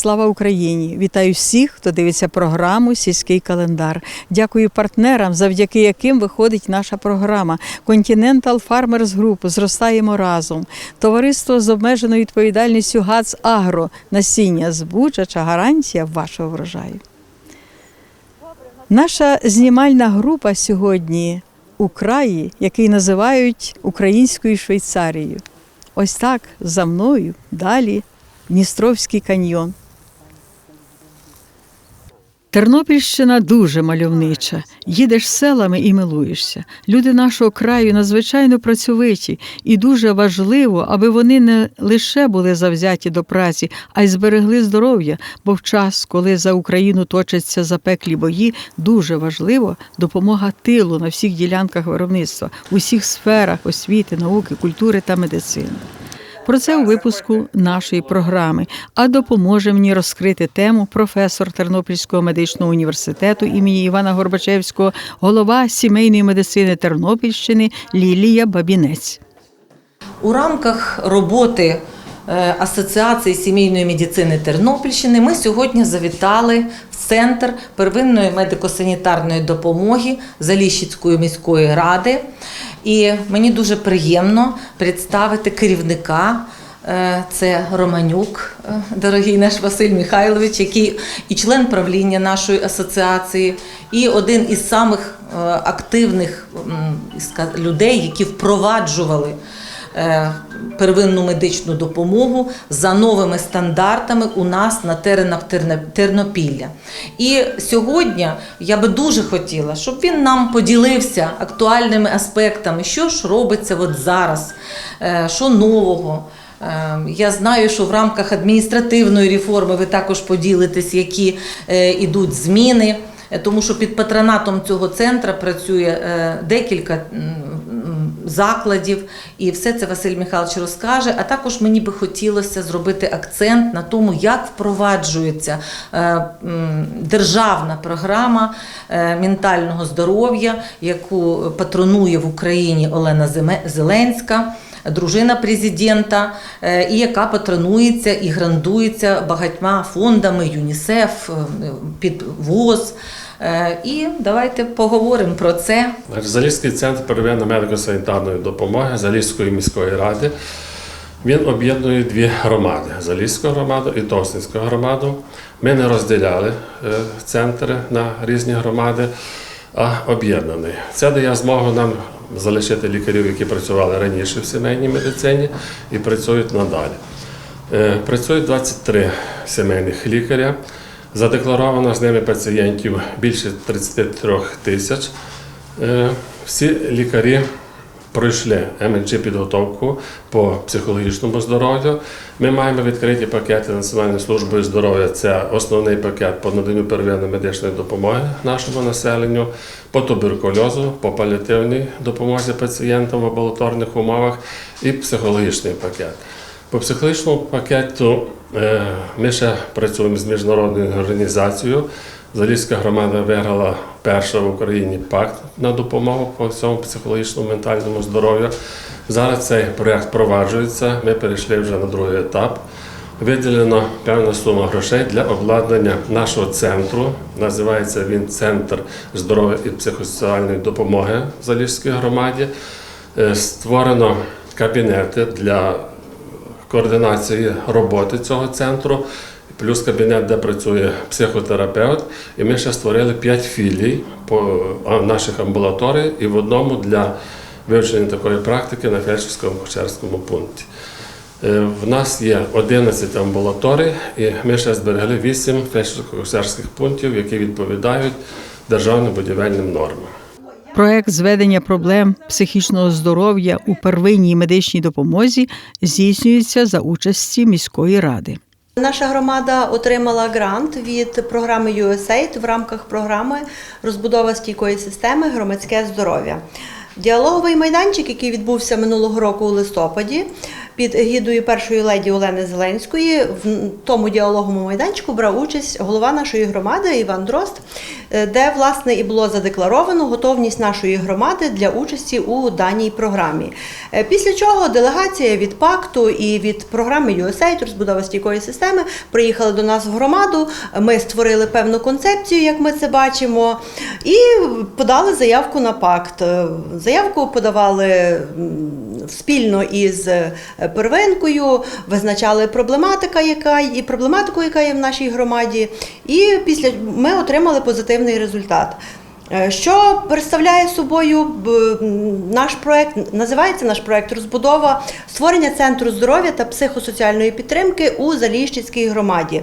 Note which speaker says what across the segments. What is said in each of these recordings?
Speaker 1: Слава Україні! Вітаю всіх, хто дивиться програму Сільський календар. Дякую партнерам, завдяки яким виходить наша програма Continental Farmers Group. Зростаємо разом. Товариство з обмеженою відповідальністю ГАЦ Агро. Насіння збучача гарантія вашого врожаю. Наша знімальна група сьогодні у краї, який називають Українською Швейцарією. Ось так за мною далі Дністровський каньйон. Тернопільщина дуже мальовнича. Їдеш селами і милуєшся. Люди нашого краю надзвичайно працьовиті, і дуже важливо, аби вони не лише були завзяті до праці, а й зберегли здоров'я. Бо в час, коли за Україну точаться запеклі бої, дуже важливо допомога тилу на всіх ділянках виробництва, у всіх сферах освіти, науки, культури та медицини. Про це у випуску нашої програми. А допоможе мені розкрити тему професор Тернопільського медичного університету імені Івана Горбачевського, голова сімейної медицини Тернопільщини Лілія Бабінець.
Speaker 2: У рамках роботи е, Асоціації сімейної медицини Тернопільщини ми сьогодні завітали в центр первинної медико-санітарної допомоги Заліщицької міської ради. І мені дуже приємно представити керівника. Е, Це Романюк, е, дорогий наш Василь Михайлович, який і член правління нашої асоціації, і один із самих е, активних людей, які впроваджували первинну медичну допомогу за новими стандартами у нас на теренах Тернопілля. І сьогодні я би дуже хотіла, щоб він нам поділився актуальними аспектами, що ж робиться от зараз, е, що нового. Е, Я знаю, що в рамках адміністративної реформи ви також поділитесь, які е, ідуть зміни, Е, тому що під патронатом цього центру працює е, декілька закладів, і все це Василь Михайлович розкаже. А також мені би хотілося зробити акцент на тому, як впроваджується е, державна програма е, ментального здоров'я, яку патронує в Україні Олена Зеленська дружина президента, е, і яка патронується і грандується багатьма фондами ЮНІСЕФ, під ВОЗ. Е, І давайте поговоримо про це.
Speaker 3: Залізький центр первинної медико-санітарної допомоги Залізької міської ради. Він об'єднує дві громади Залізьку громаду і Тосненську громаду. Ми не розділяли е, центри на різні громади, а об'єднаний. Це дає змогу нам залишити лікарів, які працювали раніше в сімейній медицині і працюють надалі. Е, Працюють 23 сімейних лікаря. Задекларовано з ними пацієнтів більше 33 тисяч. Е, Всі лікарі пройшли МНЧ підготовку по психологічному здоров'ю. Ми маємо відкриті пакети Національної служби здоров'я. Це основний пакет по наданню первинної медичної допомоги нашому населенню, по туберкульозу, по паліативній допомозі пацієнтам в амбулаторних умовах і психологічний пакет. По психологічному пакету е, ми ще працюємо з міжнародною організацією. Залізька громада виграла перша в Україні пакт на допомогу по всьому психологічному ментальному здоров'ю. Зараз цей проєкт впроваджується. Ми перейшли вже на другий етап. Виділено певна сума грошей для обладнання нашого центру. Називається він Центр здоров'я і психосоціальної допомоги в Залізькій громаді. Е, Створено кабінети для координації роботи цього центру, плюс кабінет, де працює психотерапевт. І ми ще створили 5 філій по наших амбулаторій і в одному для вивчення такої практики на фельдшерському кучерському пункті. Е, В нас є 11 амбулаторій, і ми ще зберегли 8 фельдшерсько-кучерських пунктів, які відповідають державним будівельним нормам.
Speaker 1: Проект зведення проблем психічного здоров'я у первинній медичній допомозі здійснюється за участі міської ради.
Speaker 4: Наша громада отримала грант від програми USAID в рамках програми розбудова стійкої системи громадське здоров'я. Діалоговий майданчик, який відбувся минулого року у листопаді, під егідою першої леді Олени Зеленської. В тому діалоговому майданчику брав участь голова нашої громади Іван Дрозд, е, де власне і було задекларовано готовність нашої громади для участі у даній програмі. Е, Після чого делегація від пакту і від програми USAID розбудова стійкої системи приїхали до нас в громаду. Ми створили певну концепцію, як ми це бачимо, і подали заявку на пакт. Е, Заявку подавали спільно із е, первинкою, визначали проблематика, яка і проблематику, яка є в нашій громаді. І після ми отримали позитивний результат. Е, Що представляє собою наш проект? Називається наш проект розбудова створення центру здоров'я та психосоціальної підтримки у Заліщицькій громаді.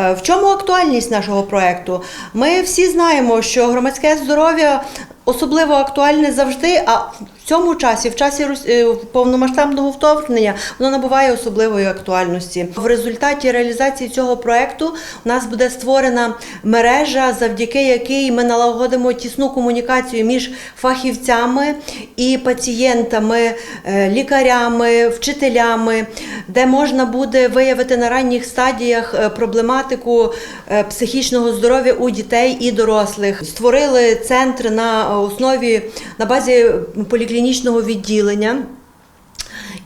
Speaker 4: Е, В чому актуальність нашого проекту? Ми всі знаємо, що громадське здоров'я особливо актуальне завжди, а в цьому часі, в часі е, повномасштабного вторгнення, воно набуває особливої актуальності. В результаті реалізації цього проекту у нас буде створена мережа, завдяки якій ми налагодимо тісну комунікацію між фахівцями і пацієнтами, е, лікарями, вчителями, де можна буде виявити на ранніх стадіях е, проблематику психічного здоров'я у дітей і дорослих. Створили центр на основі на базі поліклінічного відділення.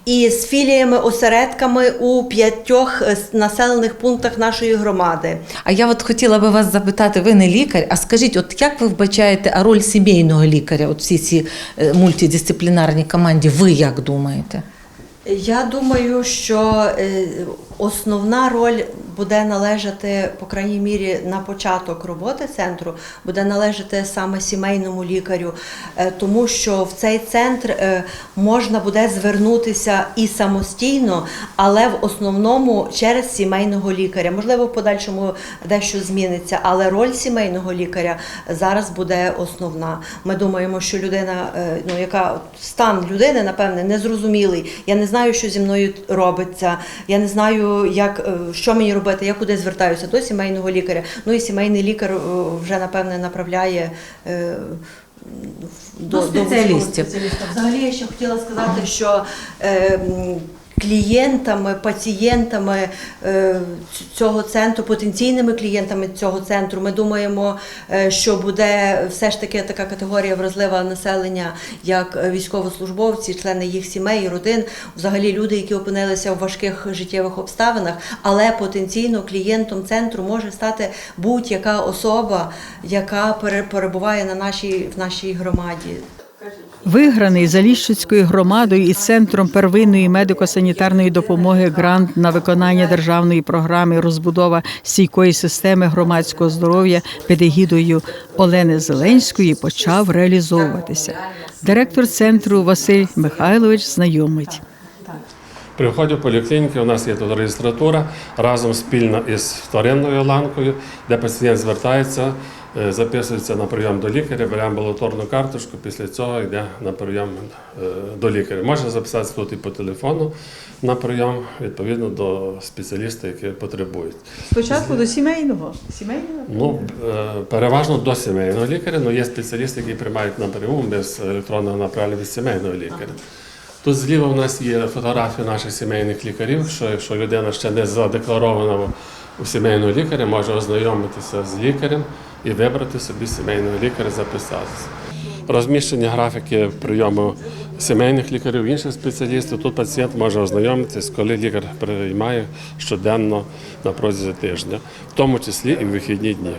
Speaker 4: І з філіями, осередками у п'ятьох е, населених пунктах нашої громади.
Speaker 2: А я от хотіла би вас запитати, ви не лікар, а скажіть, от як ви вбачаєте роль сімейного лікаря, от всі ці е, мультидисциплінарні команді, ви як думаєте?
Speaker 4: Я думаю, що е, основна роль буде належати, по крайній мірі, на початок роботи центру, буде належати саме сімейному лікарю, е, тому що в цей центр е, можна буде звернутися і самостійно, але в основному через сімейного лікаря. Можливо, в подальшому дещо зміниться, але роль сімейного лікаря зараз буде основна. Ми думаємо, що людина, е, ну яка стан людини, напевне, незрозумілий. Я не знаю, що зі мною робиться. Я не знаю, як е, що мені робити. Я куди звертаюся до сімейного лікаря. Ну і сімейний лікар е, вже напевне направляє. До,
Speaker 2: До
Speaker 4: вузького
Speaker 2: спеціалістів.
Speaker 4: спеціаліста. Взагалі я ще хотіла сказати, що е, клієнтами, пацієнтами е, цього центру, потенційними клієнтами цього центру, ми думаємо, е, що буде все ж таки така категорія вразлива населення, як військовослужбовці, члени їх сімей, родин, взагалі люди, які опинилися в важких життєвих обставинах, але потенційно клієнтом центру може стати будь-яка особа, яка пере- перебуває на нашій в нашій громаді.
Speaker 1: Виграний Заліщицькою громадою і центром первинної медико-санітарної допомоги грант на виконання державної програми розбудова стійкої системи громадського здоров'я під егідою Олени Зеленської почав реалізовуватися. Директор центру Василь Михайлович знайомить.
Speaker 3: При вході поліклініки у нас є тут реєстратура разом спільно із вторинною ланкою, де пацієнт звертається, записується на прийом до лікаря, бере амбулаторну карточку, після цього йде на прийом е, до лікаря. Можна записатися тут і по телефону на прийом, відповідно до спеціаліста, який потребують.
Speaker 1: Спочатку до сімейного. Сімейного?
Speaker 3: Ну, е, переважно до сімейного лікаря, але є спеціалісти, які приймають напряму без електронного направлення від сімейного лікаря. Тут зліва у нас є фотографії наших сімейних лікарів, що якщо людина ще не задекларована у сімейного лікаря, може ознайомитися з лікарем і вибрати собі сімейного лікаря, записатися. Розміщення графіки прийому сімейних лікарів, інших спеціалістів. Тут пацієнт може ознайомитися, коли лікар приймає щоденно на протязі тижня, в тому числі і в вихідні дні.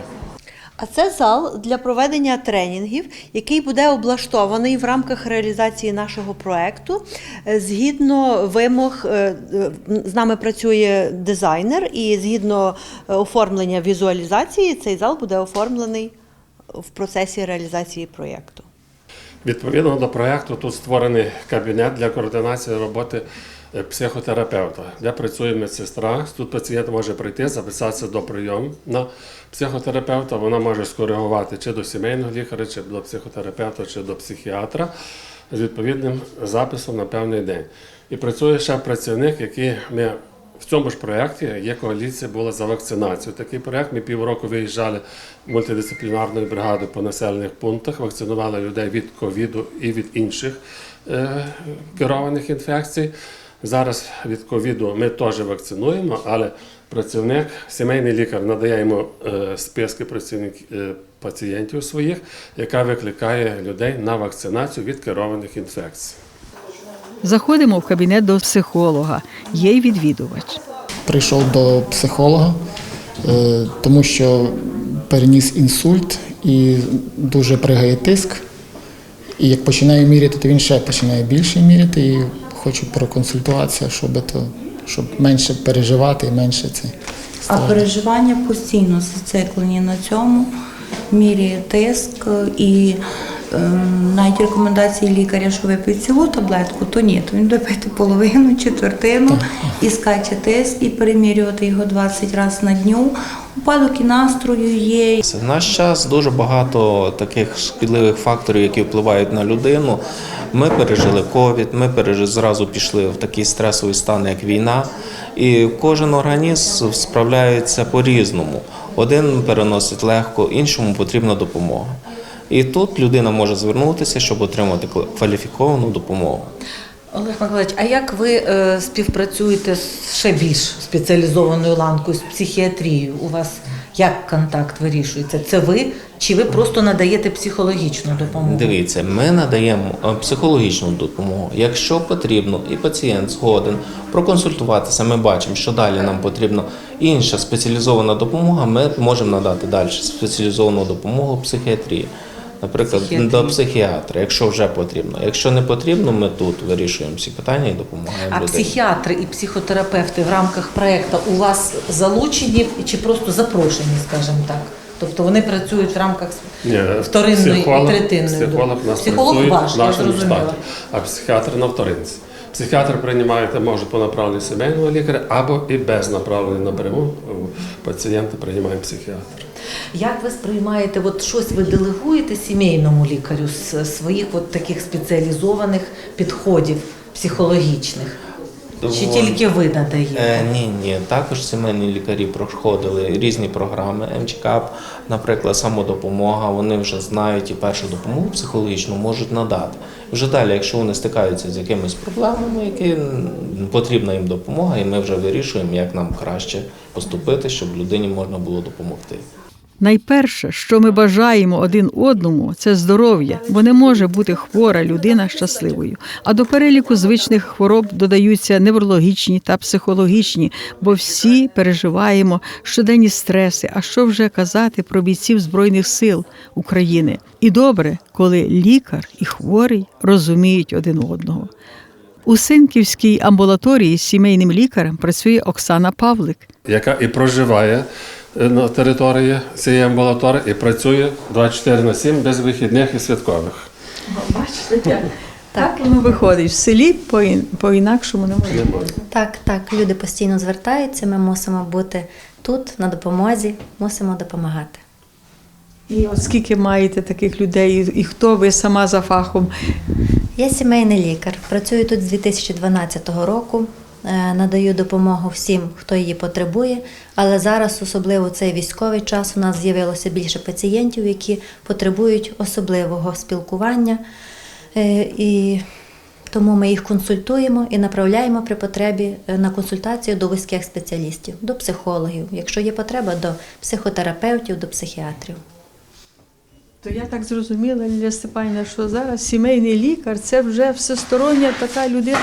Speaker 4: А це зал для проведення тренінгів, який буде облаштований в рамках реалізації нашого проекту. Е, Згідно вимог, е, е, з нами працює дизайнер, і згідно оформлення візуалізації, цей зал буде оформлений в процесі реалізації проєкту.
Speaker 3: Відповідно до проєкту, тут створений кабінет для координації роботи психотерапевта, де працює медсестра. Тут пацієнт може прийти, записатися до прийому на психотерапевта. Вона може скоригувати чи до сімейного лікаря, чи до психотерапевта, чи до психіатра з відповідним записом на певний день. І працює ще працівник, який ми в цьому ж проєкті є коаліція була за вакцинацію. Такий проєкт ми півроку виїжджали мультидисциплінарною бригадою по населених пунктах, вакцинували людей від ковіду і від інших е, керованих інфекцій. Зараз від ковіду ми теж вакцинуємо, але працівник, сімейний лікар надає йому е, списки працівників е, пацієнтів своїх, яка викликає людей на вакцинацію від керованих інфекцій.
Speaker 1: Заходимо в кабінет до психолога. Є й відвідувач.
Speaker 5: прийшов до психолога, е, тому що переніс інсульт і дуже пригає тиск. І як починає міряти, то він ще починає більше міряти. І хочу проконсультуватися, щоб, то, щоб менше переживати і менше це.
Speaker 6: А переживання постійно зациклені на цьому, міряє тиск і ем, навіть рекомендації лікаря, що випить цілу таблетку, то ні, то він буде пити половину, четвертину і скаче тиск, і перемірювати його 20 разів на дню. Упадок і настрою є,
Speaker 7: В наш час дуже багато таких шкідливих факторів, які впливають на людину. Ми пережили ковід, ми пережили, зразу пішли в такий стресовий стан, як війна. І кожен організм справляється по-різному. Один переносить легко, іншому потрібна допомога. І тут людина може звернутися, щоб отримати кваліфіковану допомогу.
Speaker 2: Олег Миколаївич, а як ви е, співпрацюєте з ще більш спеціалізованою ланкою з психіатрією? У вас як контакт вирішується? Це ви чи ви просто надаєте психологічну допомогу?
Speaker 7: Дивіться, ми надаємо е, психологічну допомогу. Якщо потрібно, і пацієнт згоден проконсультуватися, ми бачимо, що далі нам потрібна інша спеціалізована допомога. Ми можемо надати далі спеціалізовану допомогу психіатрії. Наприклад, до психіатра, якщо вже потрібно. Якщо не потрібно, ми тут вирішуємо всі питання і допомагаємо
Speaker 2: А
Speaker 7: людині.
Speaker 2: психіатри і психотерапевти в рамках проекту у вас залучені чи просто запрошені, скажімо так? Тобто вони працюють в рамках
Speaker 3: Ні,
Speaker 2: вторинної
Speaker 3: психолог-
Speaker 2: і третинної.
Speaker 3: Психолог у нас
Speaker 2: Психолог
Speaker 3: працює
Speaker 2: ваш,
Speaker 3: в нашому штаті, а психіатр на вторинці. Психіатр приймає може по направленню сімейного лікаря або і без направлення напряму пацієнта приймає психіатр.
Speaker 2: Як ви сприймаєте, от щось ви делегуєте сімейному лікарю з своїх от таких спеціалізованих підходів психологічних? Чи тільки ви надаєте?
Speaker 7: Е, ні, ні. Також сімейні лікарі проходили різні програми МЧКАП, наприклад, самодопомога. Вони вже знають і першу допомогу психологічну можуть надати. Вже далі, якщо вони стикаються з якимись проблемами, які потрібна їм допомога, і ми вже вирішуємо, як нам краще поступити, щоб людині можна було допомогти.
Speaker 1: Найперше, що ми бажаємо один одному, це здоров'я, бо не може бути хвора людина щасливою. А до переліку звичних хвороб додаються неврологічні та психологічні, бо всі переживаємо щоденні стреси. А що вже казати про бійців Збройних сил України? І добре, коли лікар і хворий розуміють один одного. У Синківській амбулаторії сімейним лікарем працює Оксана Павлик.
Speaker 3: яка і проживає на території цієї амбулаторії і працює 24 на 7 без вихідних і святкових.
Speaker 1: Бачите, так воно виходить в селі по інакшому не може.
Speaker 8: Так, так, люди постійно звертаються. Ми мусимо бути тут, на допомозі, мусимо допомагати.
Speaker 1: І от скільки маєте таких людей, і- і хто ви сама за фахом?
Speaker 8: Я сімейний лікар, працюю тут з 2012 року. Е, Надаю допомогу всім, хто її потребує, але зараз, особливо цей військовий час, у нас з'явилося більше пацієнтів, які потребують особливого спілкування, Е, і тому ми їх консультуємо і направляємо при потребі е, на консультацію до вузьких спеціалістів, до психологів, якщо є потреба, до психотерапевтів, до психіатрів.
Speaker 1: То я так зрозуміла, Лілія Степанівна, що зараз сімейний лікар це вже всестороння така людина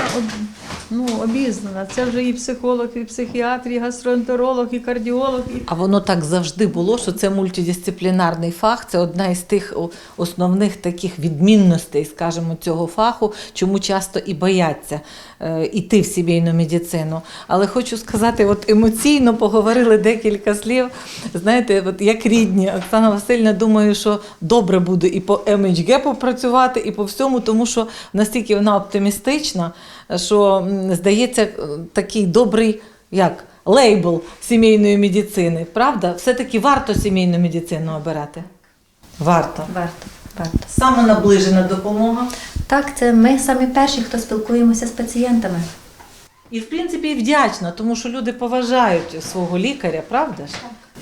Speaker 1: ну, обізнана. Це вже і психолог, і психіатр, і гастроентеролог, і кардіолог. І...
Speaker 2: А воно так завжди було, що це мультидисциплінарний фах. Це одна із тих основних таких відмінностей, скажімо, цього фаху, чому часто і бояться е, іти в сімейну медицину. Але хочу сказати, от емоційно поговорили декілька слів. Знаєте, от як рідні, Оксана Васильівна, думаю, що добре буде і по МХГ попрацювати, і по всьому, тому що настільки вона оптимістична, що здається, е, такий добрий як лейбл сімейної медицини. Правда? Все-таки варто сімейну медицину обирати. Варто.
Speaker 8: Варто, варто.
Speaker 2: Саме наближена допомога.
Speaker 8: Так, це ми самі перші, хто спілкуємося з пацієнтами.
Speaker 2: І, в принципі, і вдячна, тому що люди поважають свого лікаря, правда ж?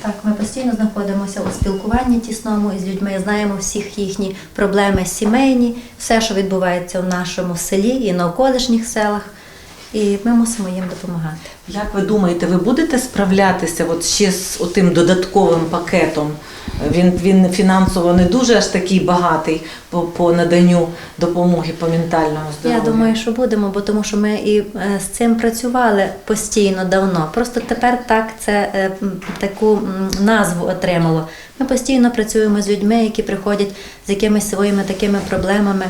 Speaker 8: Так, ми постійно знаходимося у спілкуванні тісному із людьми, знаємо всіх їхні проблеми сімейні, все, що відбувається в нашому селі і на околишніх селах. І ми мусимо їм допомагати.
Speaker 2: Як ви думаєте, ви будете справлятися от ще з тим додатковим пакетом? Він, він фінансово не дуже аж такий багатий по, по наданню допомоги по ментальному здоров'ю.
Speaker 8: Я думаю, що будемо, бо тому що ми і е, з цим працювали постійно давно. Просто тепер так це е, таку назву отримало. Ми постійно працюємо з людьми, які приходять з якимись своїми такими проблемами.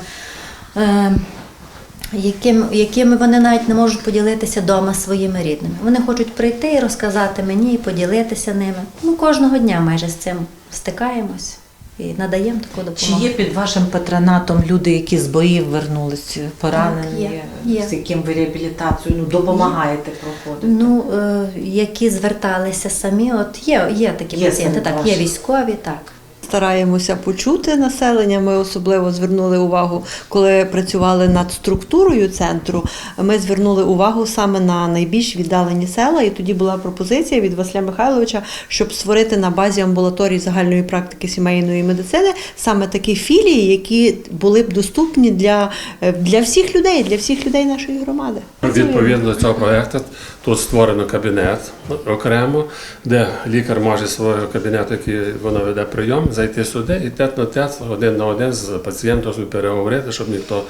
Speaker 8: Яким, якими вони навіть не можуть поділитися вдома своїми рідними. Вони хочуть прийти і розказати мені, і поділитися ними. Ми кожного дня майже з цим стикаємось і надаємо таку допомогу.
Speaker 2: Чи є під вашим патронатом люди, які з боїв вернулись, поранені,
Speaker 8: є, є.
Speaker 2: з яким ви реабілітацію ну, допомагаєте проходити?
Speaker 8: Ну, е, які зверталися самі, от є, є такі
Speaker 2: Є
Speaker 8: пацієнти, так, є військові, так.
Speaker 4: Стараємося почути населення. Ми особливо звернули увагу, коли працювали над структурою центру. Ми звернули увагу саме на найбільш віддалені села. І тоді була пропозиція від Василя Михайловича, щоб створити на базі амбулаторій загальної практики сімейної медицини саме такі філії, які були б доступні для, е, для всіх людей, для всіх людей нашої громади.
Speaker 3: Відповідно до цього проєкту тут створено кабінет окремо, де лікар може свого кабінету, який вона веде прийом, зайти сюди і тет на тет один на один з пацієнтом переговорити, щоб ніхто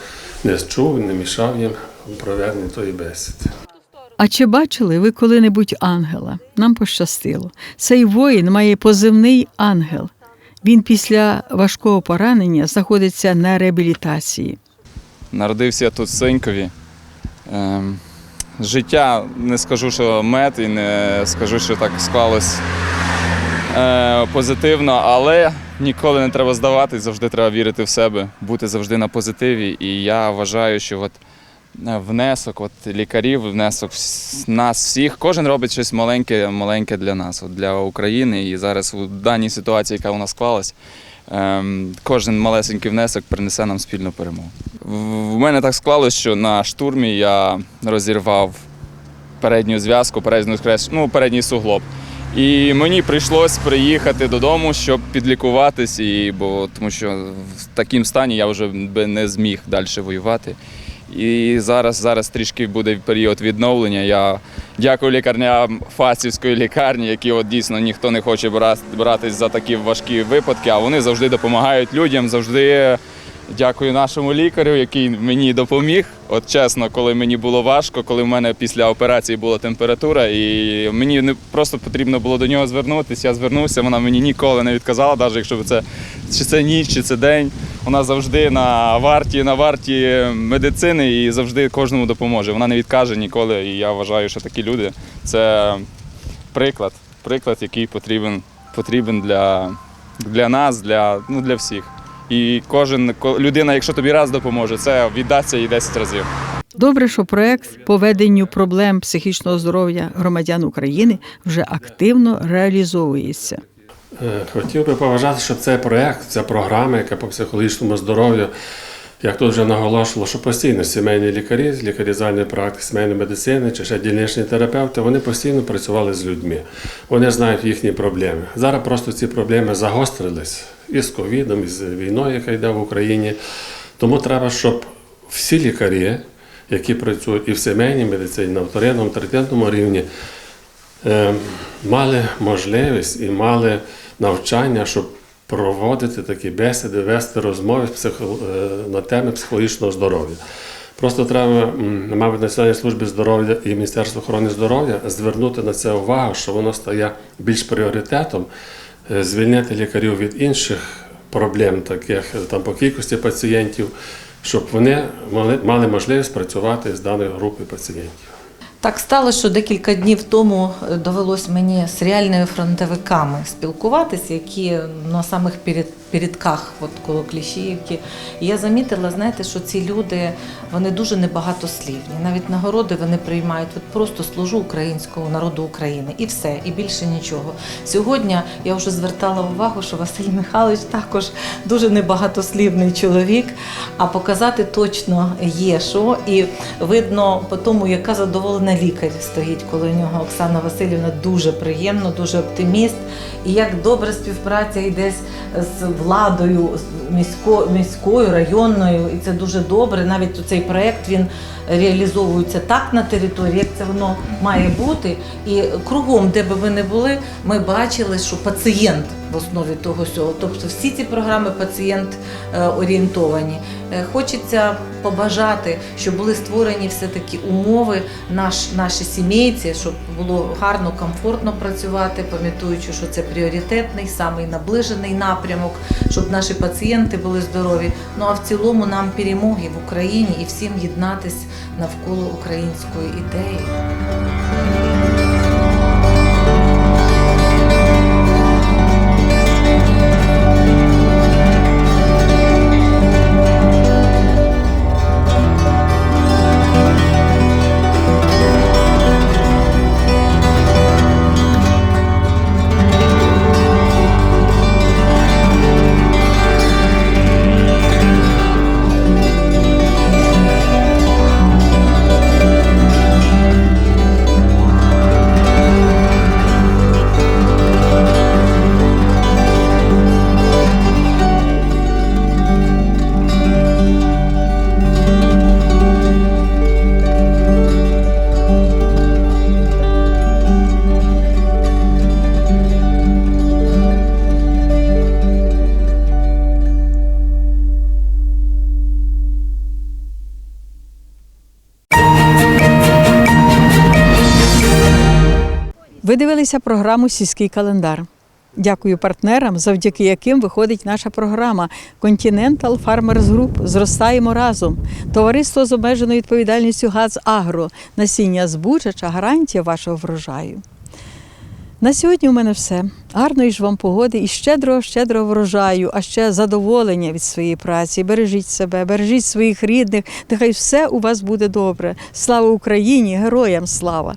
Speaker 3: не чув, не мішав їм у проведенні тої бесіди.
Speaker 1: А чи бачили ви коли-небудь ангела? Нам пощастило. Цей воїн має позивний ангел. Він після важкого поранення знаходиться на реабілітації.
Speaker 9: Народився я тут в Синькові. Ем, життя не скажу, що мед, і не скажу, що так склалось е, позитивно, але ніколи не треба здаватись, завжди треба вірити в себе, бути завжди на позитиві. І я вважаю, що от е, внесок от лікарів, внесок нас всіх, кожен робить щось маленьке, маленьке для нас, от для України. І зараз у даній ситуації, яка у нас склалась, кожен малесенький внесок принесе нам спільну перемогу. В мене так склалося, що на штурмі я розірвав передню зв'язку, передню ну, передній суглоб. І мені прийшлось приїхати додому, щоб підлікуватись, і, бо, тому що в такому стані я вже би не зміг далі воювати. І зараз, зараз трішки буде період відновлення. Я дякую лікарням Фастівської лікарні, які от дійсно ніхто не хоче бра- братись за такі важкі випадки, а вони завжди допомагають людям, завжди Дякую нашому лікарю, який мені допоміг. От чесно, коли мені було важко, коли в мене після операції була температура, і мені не просто потрібно було до нього звернутися. Я звернувся, вона мені ніколи не відказала, навіть якщо це чи це ніч, чи це день. Вона завжди на варті, на варті медицини і завжди кожному допоможе. Вона не відкаже ніколи. І я вважаю, що такі люди це приклад, приклад, який потрібен, потрібен для, для нас, для, ну, для всіх. І кожен ко- людина, якщо тобі раз допоможе, це віддасться і 10 разів.
Speaker 1: Добре, що проект по веденню проблем психічного здоров'я громадян України вже активно реалізовується.
Speaker 3: Е, Хотів би поважати, що цей проект, ця програма, яка по психологічному здоров'ю, як тут вже наголошувало, що постійно сімейні лікарі, лікарі загальної практики, сімейної медицини чи ще дільничні терапевти, вони постійно працювали з людьми. Вони знають їхні проблеми. Зараз просто ці проблеми загострились і з ковідом, і з війною, яка йде в Україні. Тому треба, щоб всі лікарі, які працюють і в сімейній медицині, на вторинному, третинному рівні, е, мали можливість і мали навчання, щоб проводити такі бесіди, вести розмови е, на теми психологічного здоров'я. Просто треба, мабуть, Національній службі здоров'я і Міністерству охорони здоров'я звернути на це увагу, що воно стає більш пріоритетом, е, звільнити лікарів від інших проблем, таких е, там по кількості пацієнтів, щоб вони мали можливість працювати з даною групою пацієнтів.
Speaker 2: Так стало, що декілька днів тому е, довелось мені з реальними фронтовиками спілкуватися, які на самих перед, передках, от коло Кліщіївки. І я замітила, знаєте, що ці люди вони дуже небагатослівні. Навіть нагороди вони приймають от просто служу українського народу України і все, і більше нічого. Сьогодні я вже звертала увагу, що Василь Михайлович також дуже небагатослівний чоловік, а показати точно є що. І видно по тому, яка задоволена лікар стоїть коло нього. Оксана Васильівна дуже приємно, дуже оптиміст. І як добра співпраця йде з владою місько, міською, районною, і це дуже добре. Навіть цей проект він реалізовується так на території, як це воно має бути. І кругом, де би ви не були, ми бачили, що пацієнт в основі того всього. Тобто всі ці програми пацієнт е, орієнтовані. Е, Хочеться побажати, щоб були створені все-таки умови наш, наші сімейці, щоб було гарно, комфортно працювати, пам'ятаючи, що це пріоритетний, самий наближений напрямок, щоб наші пацієнти були здорові. Ну а в цілому нам перемоги в Україні і всім єднатись навколо української ідеї.
Speaker 1: Ви дивилися програму Сільський календар. Дякую партнерам, завдяки яким виходить наша програма Continental Farmers Group Зростаємо разом. Товариство з обмеженою відповідальністю ГАЗ Агро. Насіння збучача гарантія вашого врожаю. На сьогодні у мене все. Гарної ж вам погоди і щедрого, щедрого врожаю, а ще задоволення від своєї праці. Бережіть себе, бережіть своїх рідних. Нехай все у вас буде добре. Слава Україні! Героям слава!